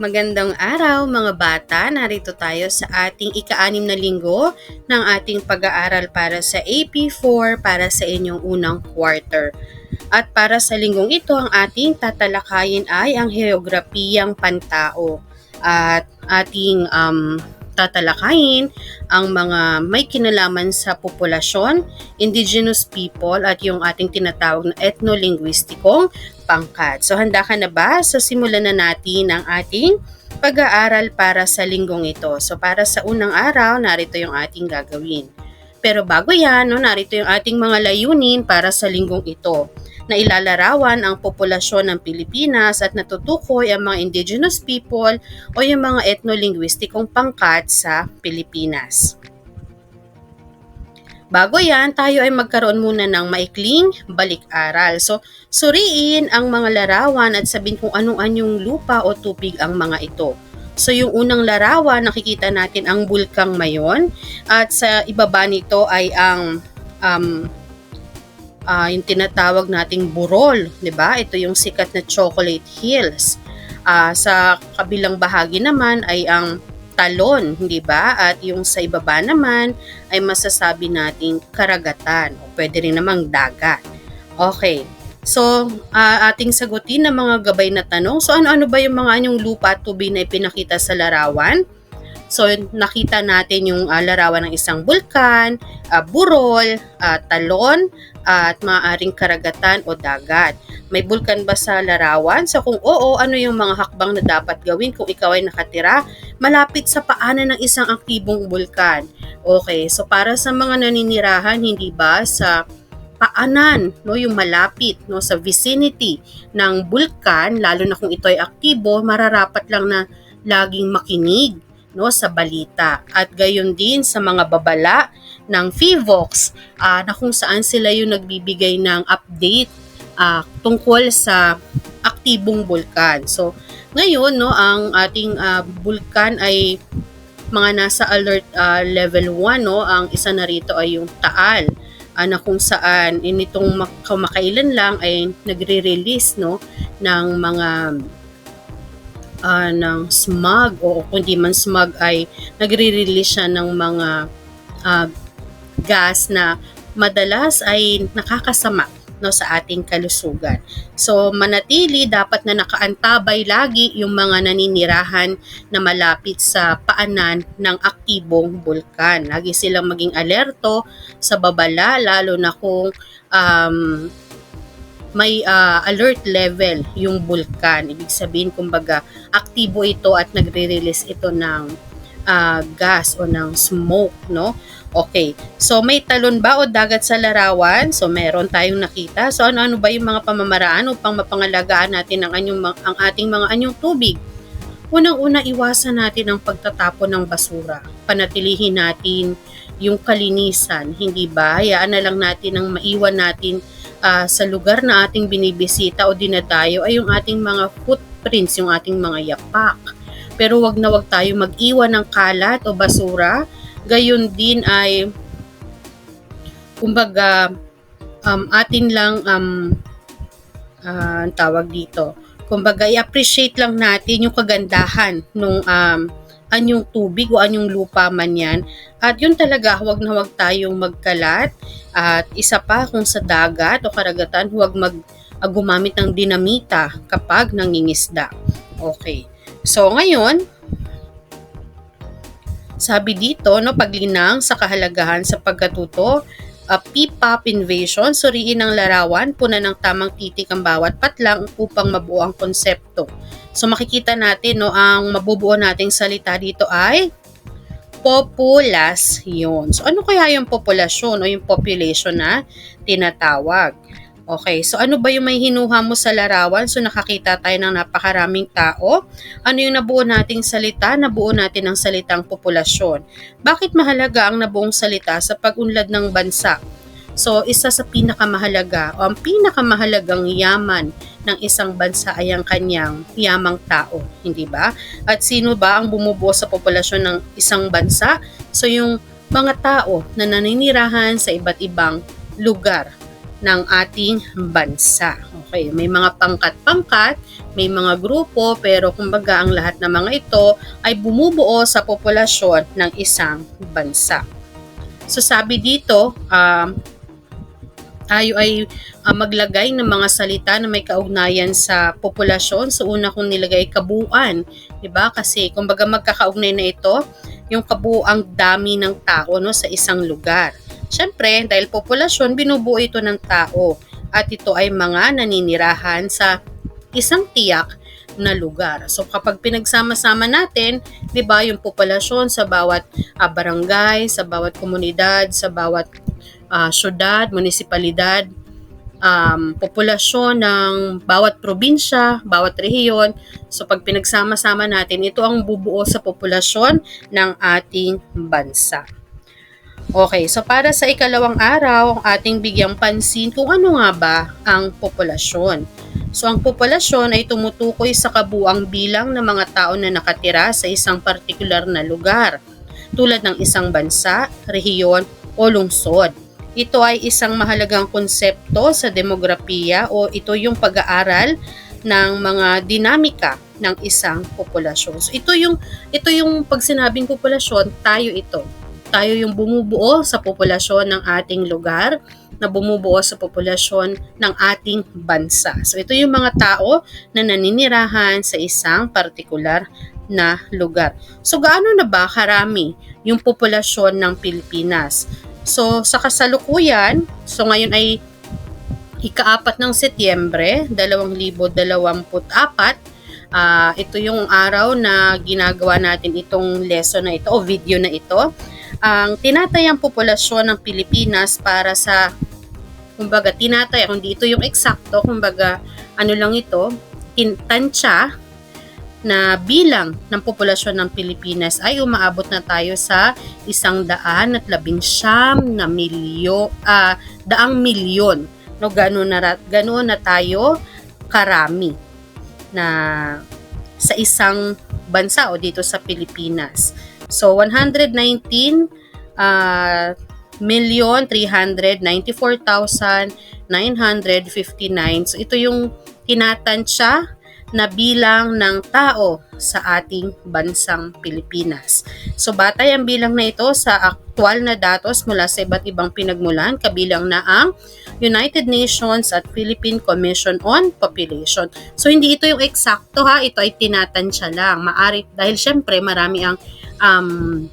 Magandang araw mga bata, narito tayo sa ating ika-anim na linggo ng ating pag-aaral para sa AP4 para sa inyong unang quarter. At para sa linggong ito, ang ating tatalakayin ay ang heograpiyang pantao. At ating um, tatalakayin ang mga may kinalaman sa populasyon, indigenous people at yung ating tinatawag na etnolinguistikong pangkat. So handa ka na ba? So simulan na natin ang ating pag-aaral para sa linggong ito. So para sa unang araw, narito yung ating gagawin. Pero bago yan, no, narito yung ating mga layunin para sa linggong ito na ilalarawan ang populasyon ng Pilipinas at natutukoy ang mga indigenous people o yung mga etnolinguistikong pangkat sa Pilipinas. Bago yan, tayo ay magkaroon muna ng maikling balik-aral. So, suriin ang mga larawan at sabihin kung anong-anyong lupa o tubig ang mga ito. So, yung unang larawan, nakikita natin ang bulkang Mayon at sa ibaba nito ay ang um, uh, yung tinatawag nating burol, 'di ba? Ito yung sikat na Chocolate Hills. Uh, sa kabilang bahagi naman ay ang talon, hindi ba? At yung sa ibaba naman ay masasabi nating karagatan o pwede rin namang dagat. Okay. So, uh, ating sagutin ng mga gabay na tanong. So, ano-ano ba yung mga anyong lupa at tubig na ipinakita sa larawan? So, nakita natin yung uh, larawan ng isang bulkan, uh, burol, uh, talon, uh, at maaaring karagatan o dagat. May bulkan ba sa larawan? So kung oo, ano yung mga hakbang na dapat gawin kung ikaw ay nakatira malapit sa paanan ng isang aktibong bulkan? Okay, so para sa mga naninirahan, hindi ba sa paanan, no, yung malapit, no, sa vicinity ng bulkan, lalo na kung ito ay aktibo, mararapat lang na laging makinig no sa balita at gayon din sa mga babala ng FIVOX uh, na kung saan sila yung nagbibigay ng update uh, tungkol sa aktibong bulkan. So, ngayon, no, ang ating uh, bulkan ay mga nasa alert uh, level 1, no, ang isa na rito ay yung Taal uh, na kung saan initong kamakailan lang ay nagre-release no ng mga uh, ng smog o kung di man smog ay nagre-release siya ng mga uh, gas na madalas ay nakakasama no sa ating kalusugan. So manatili dapat na nakaantabay lagi yung mga naninirahan na malapit sa paanan ng aktibong bulkan. Lagi silang maging alerto sa babala lalo na kung um, may uh, alert level yung bulkan. Ibig sabihin kumbaga aktibo ito at nagre-release ito ng uh, gas o ng smoke, no? Okay. So, may talon ba o dagat sa larawan? So, meron tayong nakita. So, ano-ano ba yung mga pamamaraan upang mapangalagaan natin ang, anyong, ang ating mga anyong tubig? Unang-una, iwasan natin ang pagtatapon ng basura. Panatilihin natin yung kalinisan, hindi ba? Hayaan na lang natin ang maiwan natin uh, sa lugar na ating binibisita o dinadayo ay yung ating mga footprints, yung ating mga yapak. Pero wag na wag tayo mag-iwan ng kalat o basura gayon din ay kumbaga um, atin lang um, uh, tawag dito kumbaga i-appreciate lang natin yung kagandahan nung um, anyong tubig o anyong lupa man yan. At yun talaga, huwag na huwag tayong magkalat. At isa pa, kung sa dagat o karagatan, huwag mag uh, gumamit ng dinamita kapag nangingisda. Okay. So, ngayon, sabi dito, no, paglinang sa kahalagahan sa pagkatuto, uh, P-pop invasion, suriin ang larawan, puna ng tamang titik ang bawat patlang upang mabuo ang konsepto. So makikita natin, no, ang mabubuo nating salita dito ay populasyon. So ano kaya yung populasyon o yung population na tinatawag? Okay, so ano ba yung may hinuha mo sa larawan? So nakakita tayo ng napakaraming tao. Ano yung nabuo nating salita? Nabuo natin ang salitang populasyon. Bakit mahalaga ang nabuong salita sa pag-unlad ng bansa? So isa sa pinakamahalaga o ang pinakamahalagang yaman ng isang bansa ay ang kanyang yamang tao, hindi ba? At sino ba ang bumubuo sa populasyon ng isang bansa? So yung mga tao na naninirahan sa iba't ibang lugar ng ating bansa. Okay, may mga pangkat-pangkat, may mga grupo, pero kumbaga ang lahat ng mga ito ay bumubuo sa populasyon ng isang bansa. So sabi dito, um, tayo ay uh, maglagay ng mga salita na may kaugnayan sa populasyon. So una kong nilagay kabuuan, 'di ba? Kasi kumbaga magkakaugnay na ito yung kabuuang dami ng tao no sa isang lugar. Siyempre, dahil populasyon, binubuo ito ng tao at ito ay mga naninirahan sa isang tiyak na lugar. So kapag pinagsama-sama natin, 'di ba, yung populasyon sa bawat uh, barangay, sa bawat komunidad, sa bawat uh, syudad, munisipalidad, um, populasyon ng bawat probinsya, bawat rehiyon. So pag pinagsama-sama natin, ito ang bubuo sa populasyon ng ating bansa. Okay, so para sa ikalawang araw, ating bigyang pansin kung ano nga ba ang populasyon. So ang populasyon ay tumutukoy sa kabuang bilang ng mga tao na nakatira sa isang partikular na lugar, tulad ng isang bansa, rehiyon o lungsod. Ito ay isang mahalagang konsepto sa demografiya o ito yung pag-aaral ng mga dinamika ng isang populasyon. So ito yung ito yung pag sinabing populasyon, tayo ito tayo yung bumubuo sa populasyon ng ating lugar, na bumubuo sa populasyon ng ating bansa. So ito yung mga tao na naninirahan sa isang partikular na lugar. So gaano na ba karami yung populasyon ng Pilipinas? So sa kasalukuyan, so ngayon ay ikaapat ng Setyembre 2024, Uh, ito yung araw na ginagawa natin itong lesson na ito o video na ito ang tinatayang populasyon ng Pilipinas para sa kumbaga tinataya kung dito yung eksakto kumbaga ano lang ito tansya na bilang ng populasyon ng Pilipinas ay umaabot na tayo sa isang daan at labing siyam na milyo, uh, daang milyon. No, gano'n na, gano'n na tayo karami na sa isang bansa o dito sa Pilipinas. So 119 uh, million 394,959. So ito yung tinatansya na bilang ng tao sa ating bansang Pilipinas. So batay ang bilang na ito sa aktwal na datos mula sa iba't ibang pinagmulan kabilang na ang United Nations at Philippine Commission on Population. So hindi ito yung eksakto ha, ito ay tinatansya lang. Maari dahil syempre marami ang um,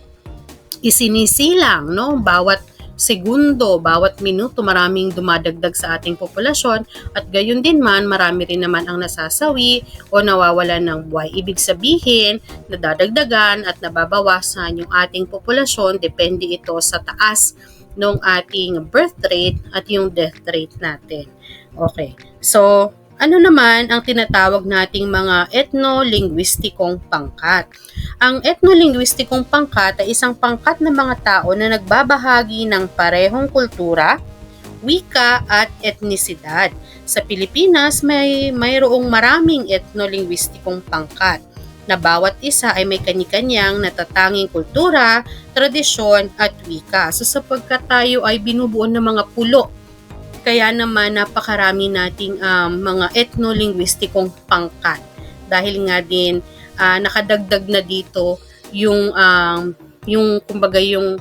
isinisilang, no? Bawat segundo, bawat minuto maraming dumadagdag sa ating populasyon at gayon din man marami rin naman ang nasasawi o nawawalan ng buhay. Ibig sabihin, nadadagdagan at nababawasan yung ating populasyon depende ito sa taas ng ating birth rate at yung death rate natin. Okay. So, ano naman ang tinatawag nating mga etno-linguistikong pangkat? Ang etno-linguistikong pangkat ay isang pangkat ng mga tao na nagbabahagi ng parehong kultura, wika at etnisidad. Sa Pilipinas, may mayroong maraming etno-linguistikong pangkat na bawat isa ay may kanyang natatanging kultura, tradisyon at wika. So sapagkat tayo ay binubuo ng mga pulo kaya naman napakarami nating um, mga ethno-linguistikong pangkat. Dahil nga din uh, nakadagdag na dito yung um, yung kumbaga yung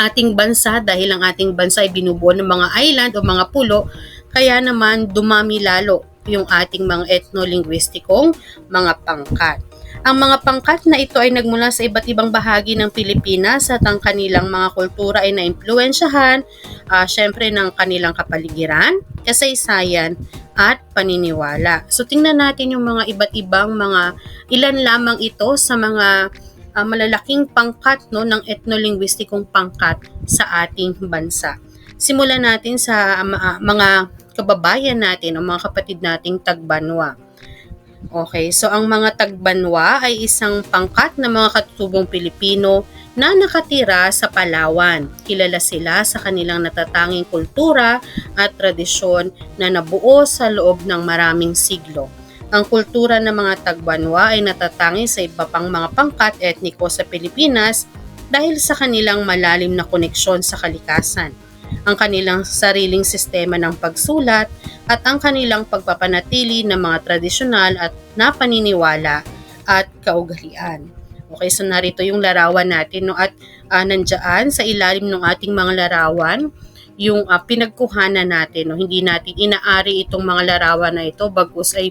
ating bansa dahil ang ating bansa ay binubuo ng mga island o mga pulo kaya naman dumami lalo yung ating mga ethno-linguistikong mga pangkat. Ang mga pangkat na ito ay nagmula sa iba't ibang bahagi ng Pilipinas at ang kanilang mga kultura ay naimpluensyahan uh, syempre ng kanilang kapaligiran, kasaysayan at paniniwala. So tingnan natin yung mga iba't ibang mga ilan lamang ito sa mga uh, malalaking pangkat no ng etnolinguistikong pangkat sa ating bansa. Simulan natin sa uh, mga kababayan natin o mga kapatid nating tagbanwa. Okay, so ang mga tagbanwa ay isang pangkat ng mga katutubong Pilipino na nakatira sa Palawan. Kilala sila sa kanilang natatanging kultura at tradisyon na nabuo sa loob ng maraming siglo. Ang kultura ng mga tagbanwa ay natatangi sa iba pang mga pangkat etniko sa Pilipinas dahil sa kanilang malalim na koneksyon sa kalikasan. Ang kanilang sariling sistema ng pagsulat at ang kanilang pagpapanatili ng mga tradisyonal at napaniniwala at kaugalian. Okay, so narito yung larawan natin no at uh, nandyan sa ilalim ng ating mga larawan yung uh, pinagkuhanan natin no hindi natin inaari itong mga larawan na ito bagkus ay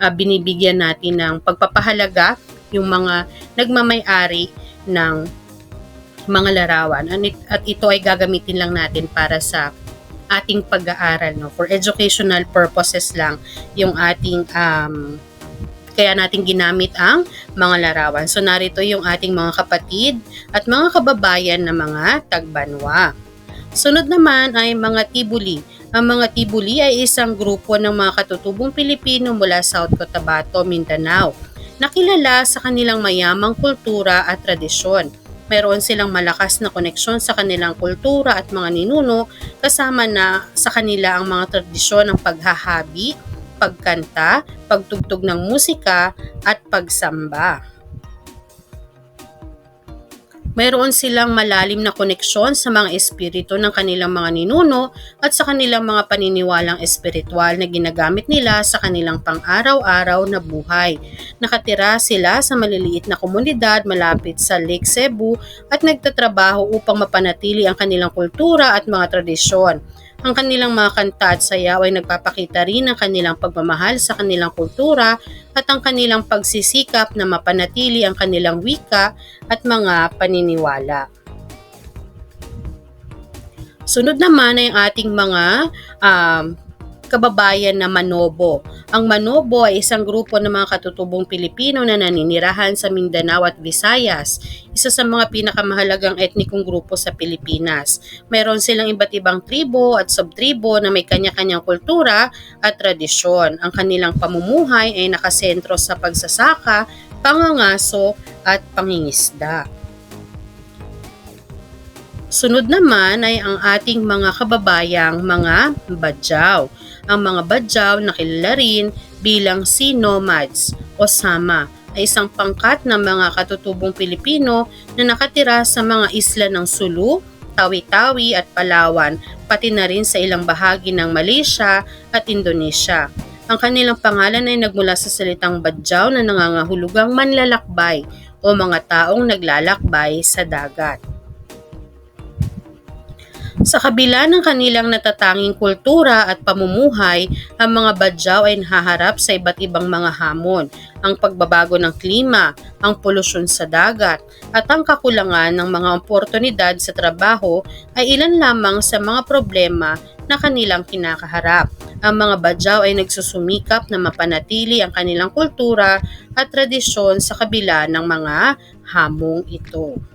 uh, binibigyan natin ng pagpapahalaga yung mga nagmamay-ari ng mga larawan at ito ay gagamitin lang natin para sa ating pag-aaral no for educational purposes lang yung ating um, kaya natin ginamit ang mga larawan. So narito yung ating mga kapatid at mga kababayan na mga tagbanwa. Sunod naman ay mga tibuli. Ang mga tibuli ay isang grupo ng mga katutubong Pilipino mula South Cotabato, Mindanao, nakilala sa kanilang mayamang kultura at tradisyon. Meron silang malakas na koneksyon sa kanilang kultura at mga ninuno kasama na sa kanila ang mga tradisyon ng paghahabi, pagkanta, pagtugtog ng musika, at pagsamba. Mayroon silang malalim na koneksyon sa mga espiritu ng kanilang mga ninuno at sa kanilang mga paniniwalang espiritual na ginagamit nila sa kanilang pang-araw-araw na buhay. Nakatira sila sa maliliit na komunidad malapit sa Lake Cebu at nagtatrabaho upang mapanatili ang kanilang kultura at mga tradisyon. Ang kanilang mga kanta at sayaw ay nagpapakita rin ng kanilang pagmamahal sa kanilang kultura at ang kanilang pagsisikap na mapanatili ang kanilang wika at mga paniniwala. Sunod naman ay ang ating mga um, kababayan na Manobo. Ang Manobo ay isang grupo ng mga katutubong Pilipino na naninirahan sa Mindanao at Visayas, isa sa mga pinakamahalagang etnikong grupo sa Pilipinas. Meron silang iba't ibang tribo at subtribo na may kanya-kanyang kultura at tradisyon. Ang kanilang pamumuhay ay nakasentro sa pagsasaka, pangangaso at pangingisda. Sunod naman ay ang ating mga kababayang mga badyaw ang mga badyaw na kilala rin bilang sea nomads o sama ay isang pangkat ng mga katutubong Pilipino na nakatira sa mga isla ng Sulu, Tawi-Tawi at Palawan, pati na rin sa ilang bahagi ng Malaysia at Indonesia. Ang kanilang pangalan ay nagmula sa salitang badyaw na nangangahulugang manlalakbay o mga taong naglalakbay sa dagat. Sa kabila ng kanilang natatanging kultura at pamumuhay, ang mga Badyaw ay nahaharap sa iba't ibang mga hamon, ang pagbabago ng klima, ang polusyon sa dagat, at ang kakulangan ng mga oportunidad sa trabaho ay ilan lamang sa mga problema na kanilang kinakaharap. Ang mga Badyaw ay nagsusumikap na mapanatili ang kanilang kultura at tradisyon sa kabila ng mga hamong ito.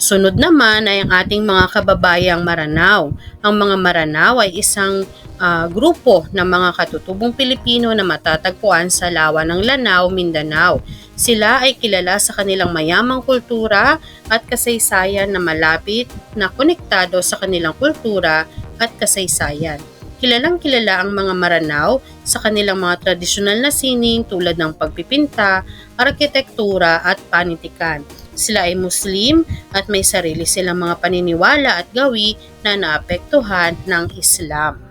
Sunod naman ay ang ating mga kababayang Maranao. Ang mga Maranao ay isang uh, grupo ng mga katutubong Pilipino na matatagpuan sa lawa ng Lanao, Mindanao. Sila ay kilala sa kanilang mayamang kultura at kasaysayan na malapit na konektado sa kanilang kultura at kasaysayan. Kilalang kilala ang mga Maranao sa kanilang mga tradisyonal na sining tulad ng pagpipinta, arkitektura at panitikan. Sila ay Muslim at may sarili silang mga paniniwala at gawi na naapektuhan ng Islam.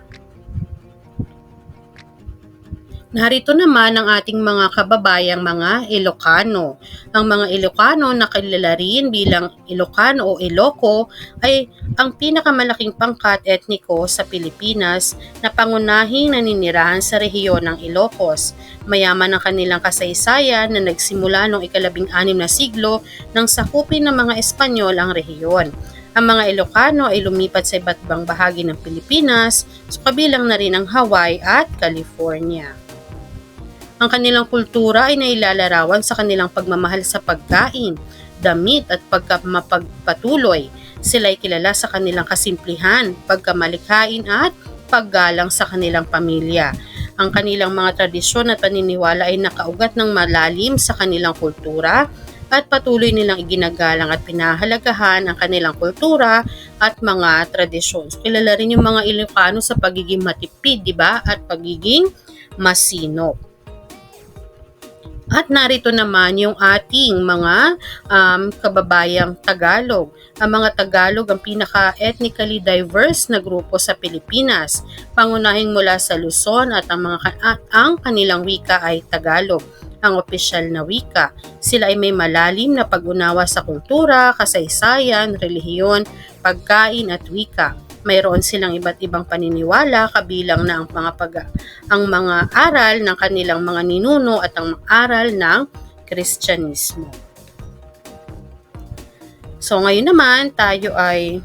Narito naman ang ating mga kababayang mga Ilocano. Ang mga Ilocano na kilala rin bilang Ilocano o Iloco ay ang pinakamalaking pangkat etniko sa Pilipinas na pangunahing naninirahan sa rehiyon ng Ilocos. Mayaman ang kanilang kasaysayan na nagsimula noong ikalabing anim na siglo nang sakupin ng mga Espanyol ang rehiyon. Ang mga Ilocano ay lumipat sa iba't ibang bahagi ng Pilipinas, so kabilang na rin ang Hawaii at California. Ang kanilang kultura ay nailalarawan sa kanilang pagmamahal sa pagkain, damit at pagkamapagpatuloy. Sila ay kilala sa kanilang kasimplihan, pagkamalikhain at paggalang sa kanilang pamilya. Ang kanilang mga tradisyon at paniniwala ay nakaugat ng malalim sa kanilang kultura at patuloy nilang iginagalang at pinahalagahan ang kanilang kultura at mga tradisyon. So, kilala rin yung mga Ilocano sa pagiging matipid, di ba? At pagiging masinop. At narito naman yung ating mga um, kababayang Tagalog. Ang mga Tagalog ang pinaka-ethnically diverse na grupo sa Pilipinas. Pangunahin mula sa Luzon at ang, mga, at ang kanilang wika ay Tagalog ang opisyal na wika. Sila ay may malalim na pag-unawa sa kultura, kasaysayan, relihiyon, pagkain at wika mayroon silang iba't ibang paniniwala kabilang na ang mga pag ang mga aral ng kanilang mga ninuno at ang aral ng Kristyanismo. So ngayon naman tayo ay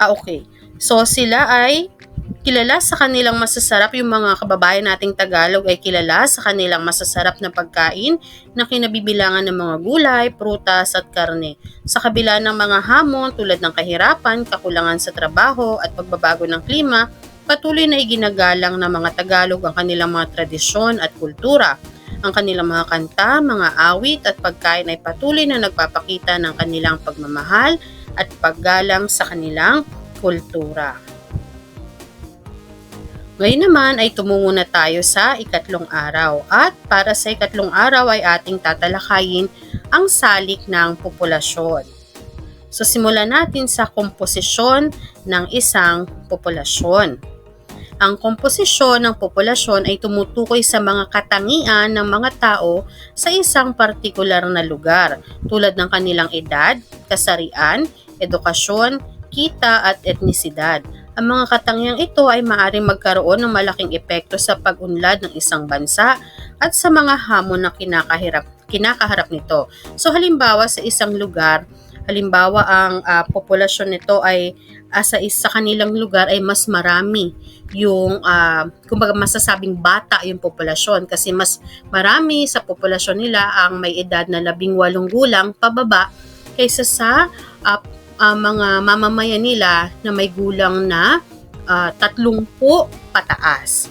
Ah okay. So sila ay Kilala sa kanilang masasarap yung mga kababayan nating Tagalog ay kilala sa kanilang masasarap na pagkain na kinabibilangan ng mga gulay, prutas at karne. Sa kabila ng mga hamon tulad ng kahirapan, kakulangan sa trabaho at pagbabago ng klima, patuloy na iginagalang ng mga Tagalog ang kanilang mga tradisyon at kultura. Ang kanilang mga kanta, mga awit at pagkain ay patuloy na nagpapakita ng kanilang pagmamahal at paggalang sa kanilang kultura. Ngayon naman ay tumungo na tayo sa ikatlong araw at para sa ikatlong araw ay ating tatalakayin ang salik ng populasyon. So simulan natin sa komposisyon ng isang populasyon. Ang komposisyon ng populasyon ay tumutukoy sa mga katangian ng mga tao sa isang partikular na lugar tulad ng kanilang edad, kasarian, edukasyon, kita at etnisidad ang mga katangiang ito ay maaaring magkaroon ng malaking epekto sa pag-unlad ng isang bansa at sa mga hamon na kinakahirap, kinakaharap nito. So halimbawa sa isang lugar, halimbawa ang uh, populasyon nito ay uh, sa isa kanilang lugar ay mas marami yung uh, kumbaga masasabing bata yung populasyon kasi mas marami sa populasyon nila ang may edad na labing walong gulang pababa kaysa sa uh, uh, mga mamamayan nila na may gulang na uh, tatlumpu pataas.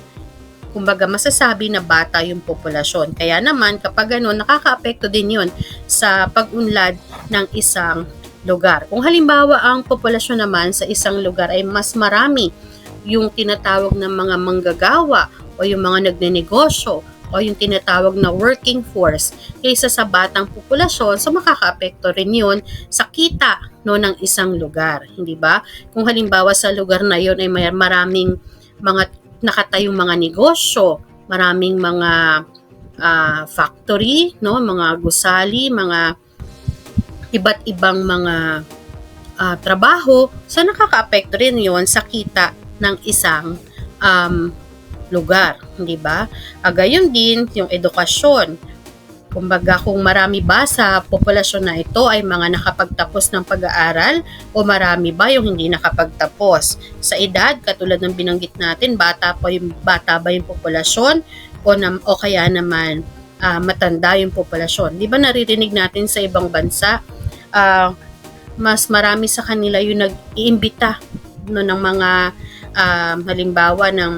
Kumbaga masasabi na bata yung populasyon. Kaya naman kapag gano'n, nakakaapekto din yun sa pag-unlad ng isang lugar. Kung halimbawa ang populasyon naman sa isang lugar ay mas marami yung tinatawag ng mga manggagawa o yung mga nagnenegosyo o yung tinatawag na working force kaysa sa batang populasyon, so makakaapekto rin yun sa kita no, ng isang lugar, hindi ba? Kung halimbawa sa lugar na yon ay may maraming mga nakatayong mga negosyo, maraming mga uh, factory, no, mga gusali, mga iba't ibang mga uh, trabaho, so nakakaapekto rin yon sa kita ng isang um, lugar, hindi ba? Agayon din yung edukasyon. Kumbaga kung marami ba sa populasyon na ito ay mga nakapagtapos ng pag-aaral o marami ba yung hindi nakapagtapos? Sa edad, katulad ng binanggit natin, bata pa yung bata ba yung populasyon o, nam, o kaya naman uh, matanda yung populasyon. Di ba naririnig natin sa ibang bansa, uh, mas marami sa kanila yung nag-iimbita no, ng mga uh, halimbawa ng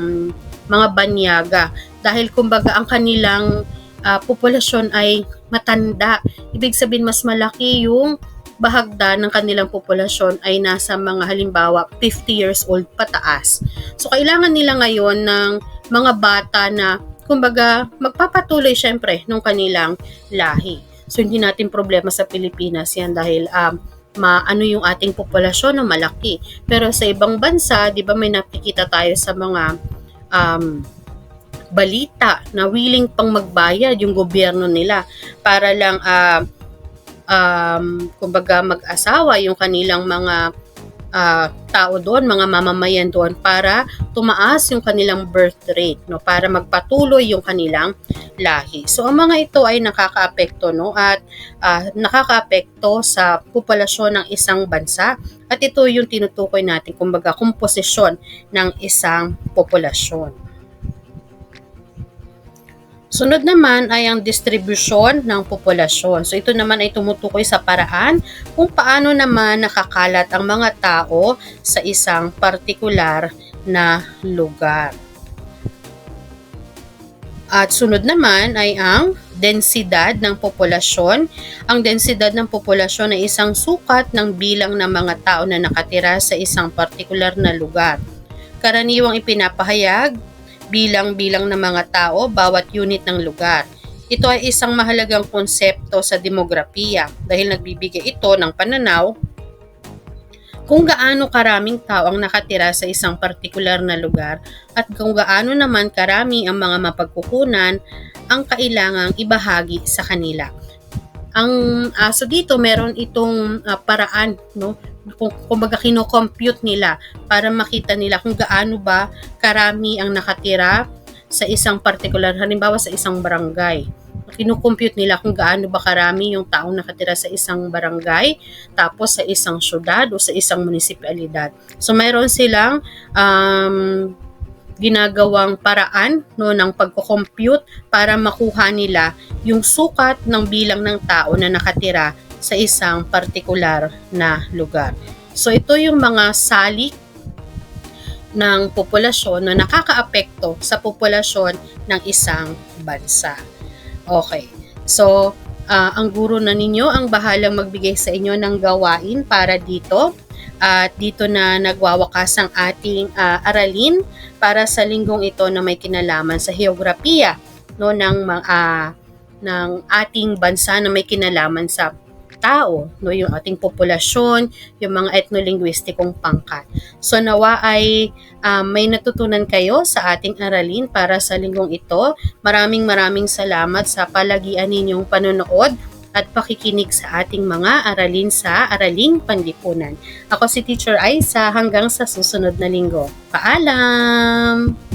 mga banyaga dahil kumbaga ang kanilang uh, populasyon ay matanda. Ibig sabihin mas malaki yung bahagda ng kanilang populasyon ay nasa mga halimbawa 50 years old pataas. So kailangan nila ngayon ng mga bata na kumbaga magpapatuloy syempre ng kanilang lahi. So hindi natin problema sa Pilipinas yan dahil um, maano yung ating populasyon na malaki. Pero sa ibang bansa, 'di ba may nakikita tayo sa mga um, balita na willing pang magbayad yung gobyerno nila para lang uh, um, kumbaga mag-asawa yung kanilang mga uh, tao doon, mga mamamayan doon para tumaas yung kanilang birth rate, no, para magpatuloy yung kanilang lahi. So ang mga ito ay nakakaapekto no at uh, nakakaapekto sa populasyon ng isang bansa at ito yung tinutukoy natin kumbaga komposisyon ng isang populasyon. Sunod naman ay ang distribusyon ng populasyon. So ito naman ay tumutukoy sa paraan kung paano naman nakakalat ang mga tao sa isang partikular na lugar. At sunod naman ay ang densidad ng populasyon. Ang densidad ng populasyon ay isang sukat ng bilang ng mga tao na nakatira sa isang partikular na lugar. Karaniwang ipinapahayag bilang-bilang ng mga tao bawat unit ng lugar. Ito ay isang mahalagang konsepto sa demografiya dahil nagbibigay ito ng pananaw kung gaano karaming tao ang nakatira sa isang partikular na lugar at kung gaano naman karami ang mga mapagkukunan ang kailangang ibahagi sa kanila. Ang aso dito meron itong ah, paraan no kung kumbaga kino-compute nila para makita nila kung gaano ba karami ang nakatira sa isang particular halimbawa sa isang barangay. Kino-compute nila kung gaano ba karami yung taong nakatira sa isang barangay tapos sa isang syudad o sa isang munisipalidad. So mayroon silang um, ginagawang paraan no ng pagko-compute para makuha nila yung sukat ng bilang ng tao na nakatira sa isang partikular na lugar. So ito yung mga salik ng populasyon na nakakaapekto sa populasyon ng isang bansa. Okay. So, ah, ang guro na ninyo ang bahalang magbigay sa inyo ng gawain para dito. At dito na nagwawakas ang ating ah, aralin para sa linggong ito na may kinalaman sa heograpiya no ng mga ah, ng ating bansa na may kinalaman sa tao, no yung ating populasyon, yung mga etnolinguistikong pangkat. So nawa ay ah, may natutunan kayo sa ating aralin para sa linggong ito. Maraming maraming salamat sa palagian ninyong panonood at pakikinig sa ating mga aralin sa Araling Panlipunan. Ako si Teacher Aisa hanggang sa susunod na linggo. Paalam!